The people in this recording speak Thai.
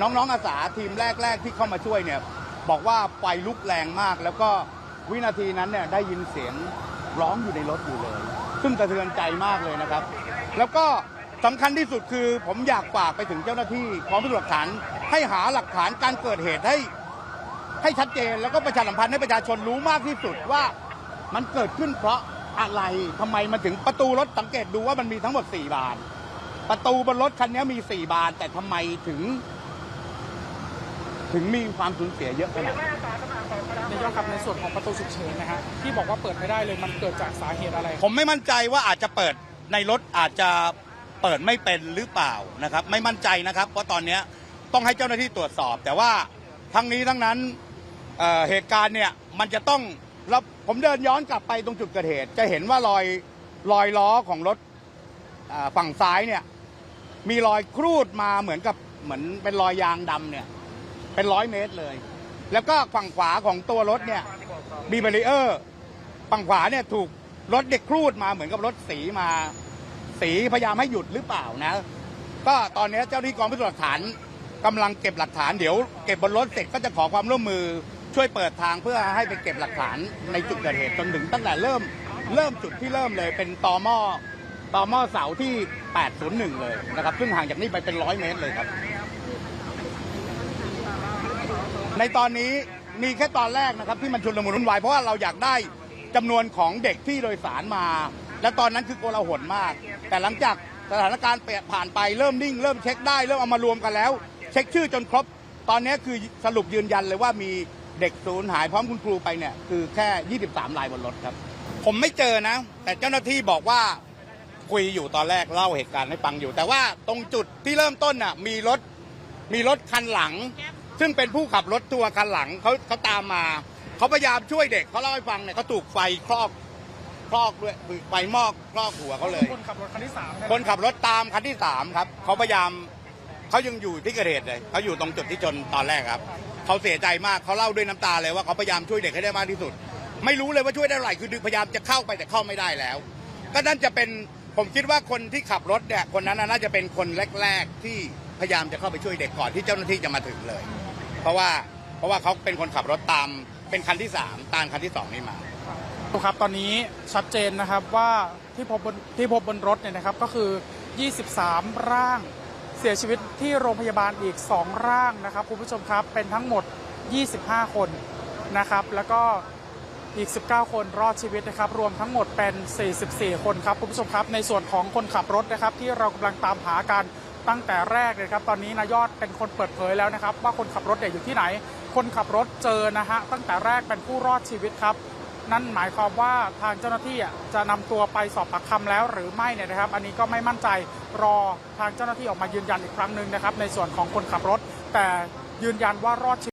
น้องๆอาสาทีมแรก ๆ ที่เข้ามาช่วยเนี่ยบอกว่าไฟลุกแรงมาก แล้วก็วินาทีนั้นเนี่ยได้ยินเสียงร้องอยู่ในรถอยู่เลย ซึ่งสะเทือนใจมากเลยนะครับ แล้วก็สำคัญที่สุดคือผมอยากฝากไปถึงเจ้าหน้าที่กองพิสูจน์หลักฐานให้หาหลักฐานการเกิดเหตุให้ให้ชัดเจนแล้วก็ประชาสัมพันธ์ให้ประชาชนรู้มากที่สุดว่ามันเกิดขึ้นเพราะอะไรทำไมมันถึงประตูรถสังเกตดูว่ามันมีทั้งหมด 4 บาน ประตูบนรถคันนี้มี 4 บานแต่ทำไมถึง ถึงมีความสูญเสียเยอะขนาดนั้นนายกครับในส่วนของประตูฉุกเฉินนะฮะที่บอกว่าเปิดไม่ได้เลยมันเกิดจากสาเหตุอะไร ผมไม่มั่นใจว่าอาจจะเปิดในรถอาจจะเปิดไม่เป็นหรือเปล่านะครับ ไม่มั่นใจนะครับเพราะตอนเนี้ยต้องให้เจ้าหน้าที่ตรวจสอบ แต่ว่าทั้งนี้ทั้งนั้นเอ่อเหตุการณ์เนี่ยมันจะต้องแล้วผมเดินย้อนกลับไปตรงจุดเกิดเหตุ จะเห็นว่ารอยรอยล้อของรถอ่าฝั่งซ้ายเนี่ยมีรอยครูดมาเหมือนกับเหมือนเป็นรอยยางดำเนี่ย เป็นร้อยเมตรเลย แล้วก็ฝั่งขวาของตัวรถเนี่ยมีเบรีเออร์ฝั่งขวาเนี่ยถูกรถเด็กครูดมาเหมือนกับรถสีมา สีพยายามให้หยุดหรือเปล่านะ ก็ตอนนี้เจ้าหน้าที่กองพิสูจน์หลักฐานกำลังเก็บหลักฐานเดี๋ยวเก็บบนรถเสร็จก็จะขอความร่วมมือช่วยเปิดทางเพื่อให้ไปเก็บหลักฐานในจุดเกิดเหตุจนถึงตั้งแต่เริ่มเริ่มจุดที่เริ่มเลยเป็นตอหม้อตอหม้อเสาที่ 801 เลยนะครับ ซึ่งห่างจากนี้ไปเป็นร้อยเมตรเลยครับ ในตอนนี้มีแค่ตอนแรกนะครับที่มันชุลมุนวุ่นวาย เพราะว่าเราอยากได้จำนวนของเด็กที่โดยสารมา และตอนนั้นคือโกลาหลมาก แต่หลังจากสถานการณ์เปลี่ยนผ่านไปเริ่มนิ่ง เริ่มเช็คได้เริ่มเอามารวมกันแล้ว เช็คชื่อจนครบ ตอนนี้คือสรุปยืนยันเลยว่ามีเด็กสูญหายพร้อมคุณครูไปเนี่ยคือแค่ 23 รายบนรถครับ ผมไม่เจอนะ แต่เจ้าหน้าที่บอกว่าคุยอยู่ตอนแรกเล่าเหตุการณ์ให้ฟังอยู่ แต่ว่าตรงจุดที่เริ่มต้นน่ะมีรถมีรถคันหลัง ซึ่งเป็นผู้ขับรถทัวร์คันหลังเขาเขาตามมาเขาพยายามช่วยเด็กเขาเล่าให้ฟังเนี่ยเขาถูกไฟคลอกคลอกด้วยไฟมอกคลอกหัวเขาเลย คนขับรถคันที่สามะคนขับรถตามคันที่สามครับเขาพยายามเขายังอยู่ที่เกิดเหตุเลยเขาอยู่ตรงจุดที่ชนตอนแรกครับเขาเสียใจมากเขาเล่าด้วยน้ำตาเลยว่าเขาพยายามช่วยเด็กให้ได้มากที่สุด ไม่รู้เลยว่าช่วยได้เท่าไหร่คือพยายามจะเข้าไปแต่เข้าไม่ได้แล้ว ก็นั่นจะเป็น ผมคิดว่าคนที่ขับรถเนี่ยคนนั้นน่าจะเป็นคนแรก ๆ ที่พยายามจะเข้าไปช่วยเด็กก่อนที่เจ้าหน้าที่จะมาถึงเลย เพราะว่าเพราะว่าเขาเป็นคนขับรถตามเป็นคันที่สามตามคันที่สองนี่มาครับตอนนี้ชัดเจนนะครับว่าที่พบบนที่พบบนรถเนี่ยนะครับก็คือ 23 ร่างเสียชีวิตที่โรงพยาบาลอีก 2 ร่างนะครับคุณผู้ชมครับเป็นทั้งหมด 25 คนนะครับ แล้วก็ อีก 19 คนรอดชีวิตนะครับ รวมทั้งหมดเป็น 44 คนครับคุณผู้ชมครับ ในส่วนของคนขับรถนะครับ ที่เรากำลังตามหากันตั้งแต่แรกเลยครับ ตอนนี้นายยอดเป็นคนเปิดเผยแล้วนะครับ ว่าคนขับรถเนี่ยอยู่ที่ไหน คนขับรถเจอนะฮะตั้งแต่แรกเป็นผู้รอดชีวิตครับ นั่นหมายความว่าทางเจ้าหน้าที่จะนำตัวไปสอบปากคำแล้วหรือไม่เนี่ยนะครับ อันนี้ก็ไม่มั่นใจรอทางเจ้าหน้าที่ออกมายืนยันอีกครั้งหนึ่งนะครับ ในส่วนของคนขับรถ แต่ยืนยันว่ารอดชีวิต